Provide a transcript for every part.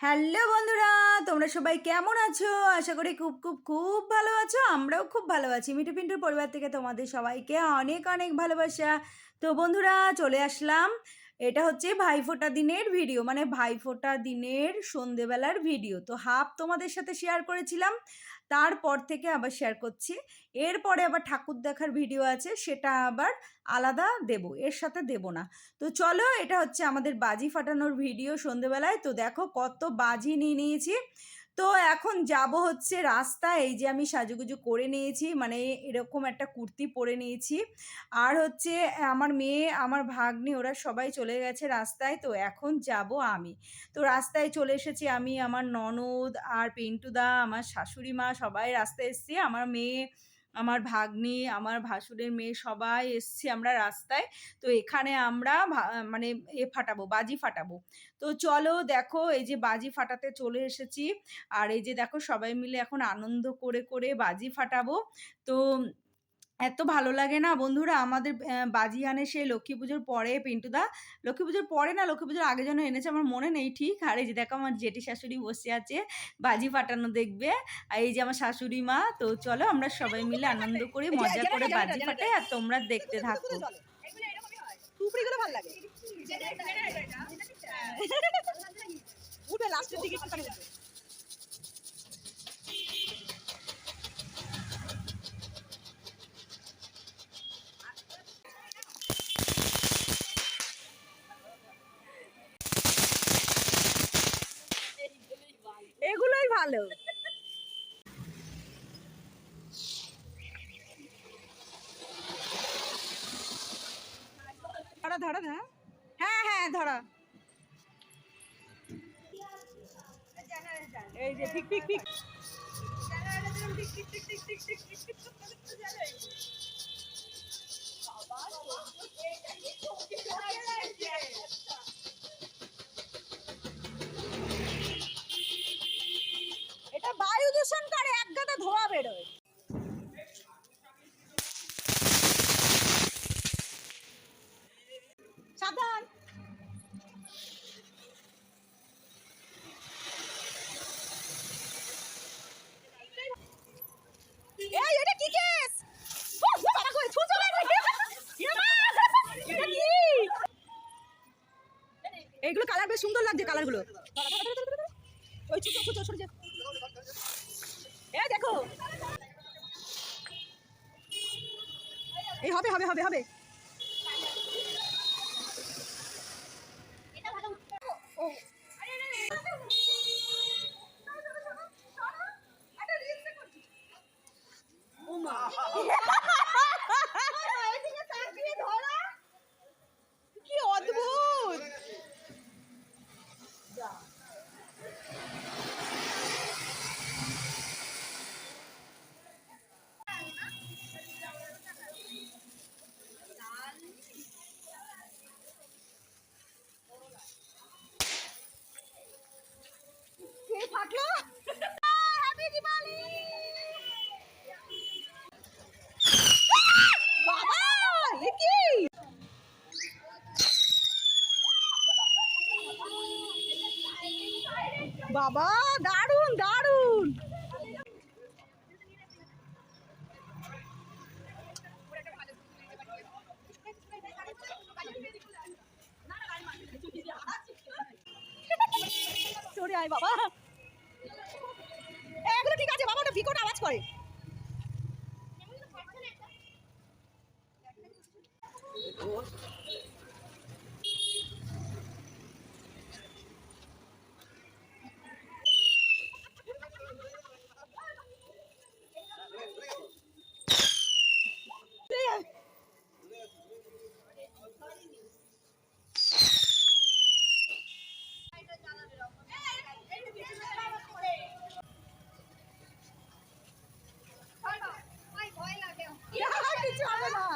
Hello বন্ধুরা, তোমরা সবাই কেমন আছো? আশা করি খুব খুব খুব ভালো আছো, আমরাও খুব ভালো আছি। মিঠু পিন্টুর পরিবার থেকে তোমাদের সবাইকে অনেক অনেক ভালোবাসা। তো বন্ধুরা, চলে আসলাম। এটা হচ্ছে ভাইফোঁটা দিনের ভিডিও মানে ভাইফোঁটা দিনের সন্ধেবেলার ভিডিও। তো হাফ তোমাদের সাথে শেয়ার করেছিলাম। তারপর থেকে আবার শেয়ার করছি। এরপরে আবার ঠাকুর দেখার ভিডিও আছে, সেটা আবার আলাদা দেব, এর সাথে দেব না। তো চলো, এটা হচ্ছে আমাদের বাজি ফাটানোর ভিডিও সন্ধেবেলায়। তো দেখো কত বাজি নিয়ে নিয়েছি। তো এখন যাব হচ্ছে রাস্তা এই যে আমি সাজুগুজু করে নিয়েছি মানে এরকম একটা কুর্তি পরে নিয়েছি। আর হচ্ছে আমার মেয়ে, আমার ভাগ্নি, ওরা সবাই চলে গেছে রাস্তায়, তো এখন যাব আমি। তো রাস্তায় চলে এসেছি আমি, আমার ননদ আর পিন্টুদা, আমার শাশুড়ি মা সবাই রাস্তায় এসছি। আমার মেয়ে আমার ভাগ্নি, আমার ভাসুরের মেয়ে সবাই এসছি আমরা রাস্তায়। তো এখানে আমরা মানে এ ফাটাবো, বাজি ফাটাবো। তো চলো দেখো, এই যে বাজি ফাটাতে চলে এসেছি। আর এই যে দেখো সবাই মিলে এখন আনন্দ করে করে বাজি ফাটাবো। তো এত ভালো লাগে না বন্ধুরা? আমাদের বাজি আনে সেই লক্ষ্মী পুজোর পরে পিন্টুদা লক্ষ্মী পুজোর পরে না লক্ষ্মী পুজোর আগে যেন এনেছে আমার মনে নেই ঠিক। আর এই যে দেখো আমার জেঠি শাশুড়ি বসে আছে বাজি ফাটানো দেখবে। আর এই যে আমার শাশুড়ি মা তো চলো আমরা সবাই মিলে আনন্দ করি মজা করে বাজি ফাটাই আর তোমরা দেখতে থাকো। ভালো লাগে। উঠে লাস্টের দিকে ভালো। ধরা ধরা হ্যাঁ হ্যাঁ ধরা। এই যে ঠিক ঠিক ঠিক। এইগুলো কালার বেশ সুন্দর লাগছে কালারগুলো ওই ছুঁচো সরে যা দেখো। এই হবে হবে হবে হবে। কি বাবা দারুণ দারুণ সরে আয় বাবা। এগুলো ঠিক আছে বাবা ওটা বিকট আওয়াজ করে। কিছু হবে না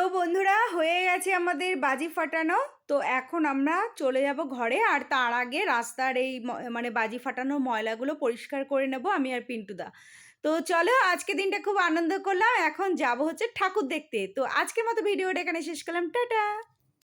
তো বন্ধুরা, হয়ে গেছে আমাদের বাজি ফাটানো। তো এখন আমরা চলে যাব ঘরে, আর তার আগে রাস্তার এই মানে বাজি ফাটানো ময়লাগুলো পরিষ্কার করে নেব আমি আর পিন্টুদা। তো চলো, আজকে দিনটা খুব আনন্দ করলাম। এখন যাব হচ্ছে ঠাকুর দেখতে। তো আজকের মতো ভিডিওটা এখানে শেষ করলাম। টাটা!